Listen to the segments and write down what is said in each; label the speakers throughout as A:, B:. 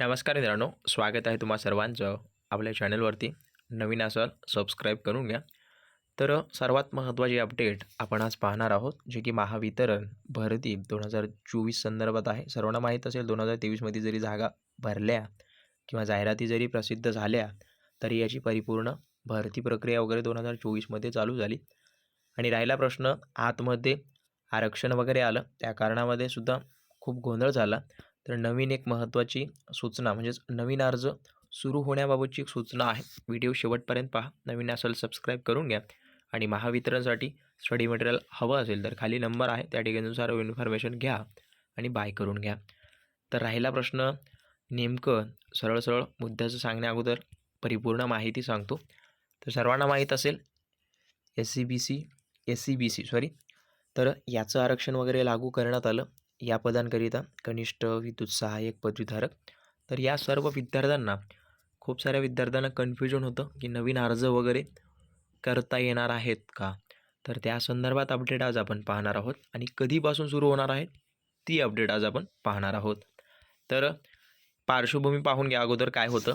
A: नमस्कार मित्रांनो स्वागत आहे तुम्हा सर्वांचं आपल्या चॅनलवरती. नवीन असाल सबस्क्राईब करून घ्या. तर सर्वात महत्त्वाची अपडेट आपण आज पाहणार आहोत जे की महावितरण भरती दोन हजार चोवीस संदर्भात आहे. सर्वांना माहीत असेल दोन हजार तेवीसमध्ये जरी जागा भरल्या किंवा जाहिराती जरी प्रसिद्ध झाल्या तरी याची परिपूर्ण भरती प्रक्रिया वगैरे दोन हजार चोवीसमध्ये चालू झाली. आणि राहिला प्रश्न आतमध्ये आरक्षण वगैरे आलं. त्या कारणामध्ये सुद्धा खूप गोंधळ झाला. तर नवीन एक महत्त्वाची सूचना म्हणजेच नवीन अर्ज सुरू होण्याबाबतची एक सूचना आहे. व्हिडिओ शेवटपर्यंत पहा. नवीन असेल सबस्क्राईब करून घ्या. आणि महावितरणसाठी स्टडी मटेरियल हवं असेल तर खाली नंबर आहे. त्या ठिकाणीनुसार इन्फॉर्मेशन घ्या आणि बाय करून घ्या. तर राहिला प्रश्न नेमकं सरळ सरळ मुद्द्याचं सांगण्या अगोदर परिपूर्ण माहिती सांगतो. तर सर्वांना माहीत असेल S C B C S C B C sorry तर याचं आरक्षण वगैरे लागू करण्यात आलं. या पदांकरिता कनिष्ठ विद्युत सहाय्यक पदवीधारक. तर या सर्व विद्यार्थ्यांना खूप साऱ्या विद्यार्थ्यांना कन्फ्युजन होतं की नवीन अर्ज वगैरे करता येणार आहेत का? तर त्या संदर्भात अपडेट आज आपण पाहणार आहोत आणि कधीपासून सुरू होणार आहे ती अपडेट आज आपण पाहणार आहोत. तर पार्श्वभूमी पाहून घ्या अगोदर काय होतं.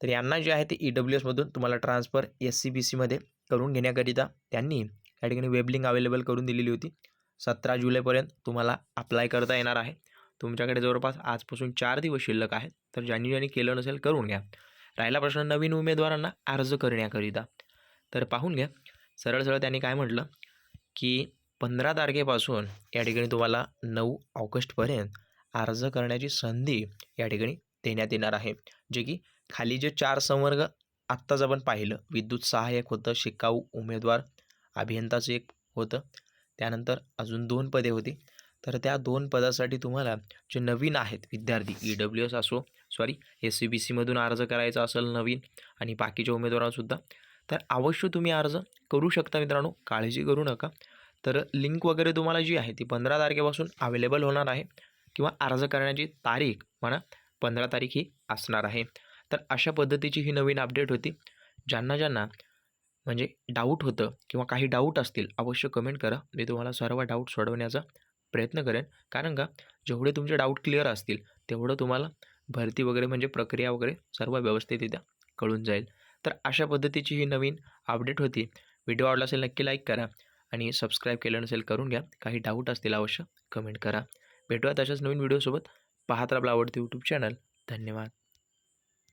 A: तर यांना जे आहे ते ई डब्ल्यू एसमधून तुम्हाला ट्रान्सफर एस सी बी सीमध्ये करून घेण्याकरिता त्यांनी या ठिकाणी वेबलिंक अवेलेबल करून दिलेली होती. सतरा जुलैपर्यंत तुम्हाला अप्लाय करता येणार आहे. तुमच्याकडे जवळपास आजपासून चार दिवस शिल्लक आहेत तर ज्यांनी ज्यांनी केलं नसेल करून घ्या. राहिला प्रश्न नवीन उमेदवारांना अर्ज करण्याकरिता. तर पाहून घ्या. सरळ सरळ त्यांनी काय म्हटलं? की पंधरा तारखेपासून या ठिकाणी तुम्हाला नऊ ऑगस्टपर्यंत अर्ज करण्याची संधी या ठिकाणी देण्यात येणार आहे. जे की खाली जे चार संवर्ग आत्ताच आपण पाहिलं. विद्युत सहाय्यक होतं शिकाऊ उमेदवार अभियंताचं एक होतं. त्यानंतर अजून दोन पदे होती. तर त्या दोन पदासाठी तुम्हाला जे नवीन आहेत विद्यार्थी ई डब्ल्यू एस असो सॉरी एस सी बी सीमधून अर्ज करायचा असेल नवीन आणि बाकीच्या उमेदवारांसुद्धा तर अवश्य तुम्ही अर्ज करू शकता मित्रांनो काळजी करू नका. तर लिंक वगैरे तुम्हाला जी आहे ती पंधरा तारखेपासून अवेलेबल होणार आहे किंवा अर्ज करण्याची तारीख म्हणा पंधरा तारीख ही असणार आहे. तर अशा पद्धतीची ही नवीन अपडेट होती. ज्यांना ज्यांना म्हणजे डाऊट होतं किंवा काही डाऊट असतील अवश्य कमेंट करा. मी तुम्हाला सर्व डाऊट सोडवण्याचा प्रयत्न करेन. कारण का? जेवढे तुमचे डाऊट क्लिअर असतील तेवढं तुम्हाला भरती वगैरे म्हणजे प्रक्रिया वगैरे सर्व व्यवस्थितरित्या कळून जाईल. तर अशा पद्धतीची ही नवीन अपडेट होती. व्हिडिओ आवडला असेल नक्की लाईक करा आणि सबस्क्राईब केलं नसेल करून घ्या. काही डाऊट असतील अवश्य कमेंट करा. भेटूया तशाच नवीन व्हिडिओसोबत पाहत आपला आवडते यूट्यूब चॅनल धन्यवाद.